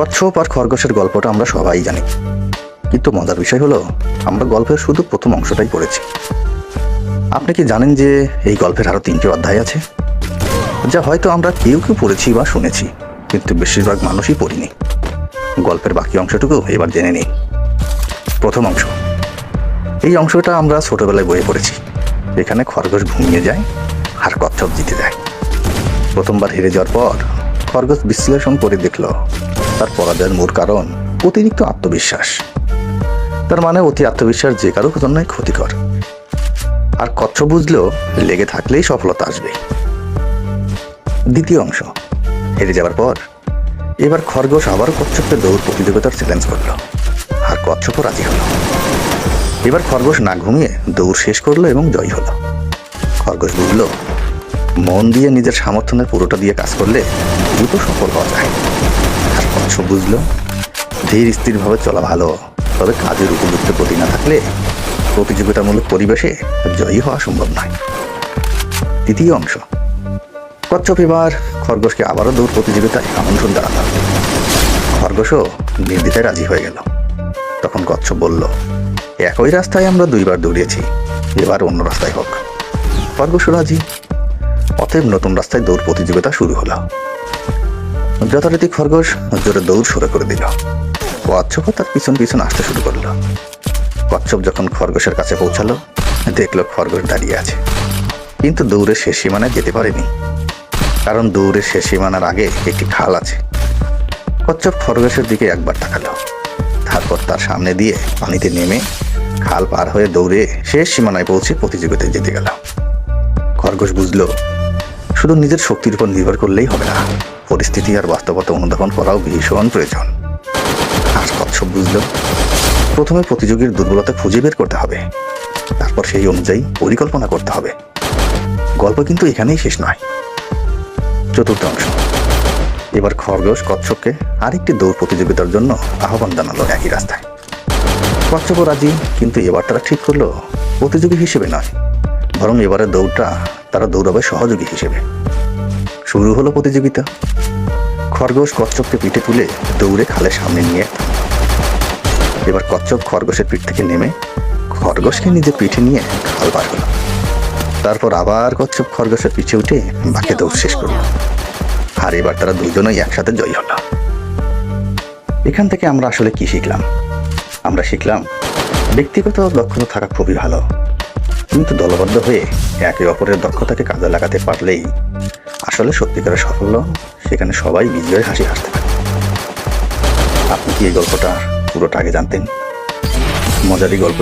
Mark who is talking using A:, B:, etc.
A: কচ্ছপ আর খরগোশের গল্পটা আমরা সবাই জানি। কিন্তু মজার বিষয় হলো, আমরা গল্পের শুধু প্রথম অংশটাই পড়েছি। আপনি কি জানেন যে এই গল্পের আরও তিনটি অধ্যায় আছে? যা হয়তো আমরা কেউ কেউ পড়েছি বা শুনেছি, কিন্তু বেশিরভাগ মানুষই পড়িনি। গল্পের বাকি অংশটুকু এবার জেনে নিই। প্রথম অংশ। এই অংশটা আমরা ছোটবেলায় বইয়ে পড়েছি। এখানে খরগোশ ঘুমিয়ে যায় আর কচ্ছপ জিতে যায়। প্রথমবার হেরে যাওয়ার পর খরগোশ বিশ্লেষণ করে দেখল তার পরাজয়ের মূল কারণ অতিরিক্ত আত্মবিশ্বাস। তার মানে অতি আত্মবিশ্বাস যে কারও জন্যই ক্ষতিকর। আর কচ্ছপ বুঝলেও লেগে থাকলেই সফলতা আসবে দ্বিতীয় অংশ, হেরে যাওয়ার পর এবার খরগোশ আবারও কচ্ছপকে দৌড় প্রতিযোগিতার চ্যালেঞ্জ করল। আর কচ্ছপও রাজি হলো। এবার খরগোশ না ঘুমিয়ে দৌড় শেষ করল এবং জয় হলো। খরগোশ বুঝলো, মন দিয়ে নিজের সামর্থ্যের পুরোটা দিয়ে কাজ করলে দ্রুত সফল হওয়া যায়। কচ্ছপ বুঝলো? ধীর স্থিরভাবে চলা ভালো। তবে কাজের উপযুক্ত গতি না থাকলে প্রতিযোগিতামূলক পরিবেশে জয়ী হওয়া সম্ভব নয়। তৃতীয় অংশ। কচ্ছপ এবার খরগোশকে আবারও দৌড় প্রতিযোগিতায় আমন্ত্রণ জানালো। খরগোশও নির্দ্বিধায় রাজি হয়ে গেল। তখন কচ্ছপ বলল, একই রাস্তায় আমরা দুইবার দৌড়িয়েছি। এবার অন্য রাস্তায় হোক। খরগোশও রাজি। অতএব নতুন রাস্তায় দৌড় প্রতিযোগিতা শুরু হলো। যথারীতি খরগোশ জোরে দৌড় শুরু করে দিল। কচ্ছপও তার পিছন পিছন আসতে শুরু করল। কচ্ছপ যখন খরগোশের কাছে পৌঁছালো, দেখল খরগোশ দাঁড়িয়ে আছে। কিন্তু দৌড়ের শেষ সীমানায় যেতে পারেনি। কারণ দৌড়ের শেষ সীমানার আগে একটি খাল আছে। কচ্ছপ খরগোশের দিকে একবার তাকালো। তারপর তার সামনে দিয়ে পানিতে নেমে খাল পার হয়ে দৌড়ে শেষ সীমানায় পৌঁছে প্রতিযোগিতায় জিতে গেল। খরগোশ বুঝলো, শুধু নিজের শক্তির উপর নির্ভর করলেই হবে না। পরিস্থিতি আর বাস্তবতা অনুধাবন করাও ভীষণ প্রয়োজন। আর কচ্ছপ বুঝলো? প্রথমে প্রতিযোগীর দুর্বলতা খুঁজে বের করতে হবে। তারপর সেই অনুযায়ী পরিকল্পনা করতে হবে। গল্প কিন্তু এখানেই শেষ নয়। চতুর্থ অংশ। এবার খরগোশ কচ্ছপকে আরেকটি দৌড় প্রতিযোগিতার জন্য আহ্বান জানালো একই রাস্তায়। কচ্ছপও রাজি, কিন্তু এবার তারা ঠিক করল প্রতিযোগী হিসেবে নয়। বরং এবারে দৌড়টা তারা দৌড়াবে সহযোগী হিসেবে। শুরু হলো প্রতিযোগিতা। খরগোশ কচ্ছপকে পিঠে তুলে দৌড়ে খালের সামনে নিয়ে এবার কচ্ছপ খরগোশের পিঠ থেকে নেমে খরগোশকে নিজের পিঠে নিয়ে খাল পার হলো। তারপর আবার কচ্ছপ খরগোশের পিছে উঠে বাকি দৌড় শেষ করল। আর এবার তারা দুজনেই একসাথে জয়ী হলো। এখান থেকে আমরা আসলে কি শিখলাম? আমরা শিখলাম ব্যক্তিগত দক্ষতা থাকা খুবই ভালো। কিন্তু দলবদ্ধ হয়ে একে অপরের দক্ষতাকে কাজে লাগাতে পারলেই আসলে সত্যিকারের সাফল্য, সেখানে সবাই বিজয়ের হাসি হাসতে পারে। আপনি কি এই গল্পটা পুরোটা আগে জানতেন? মজারই গল্প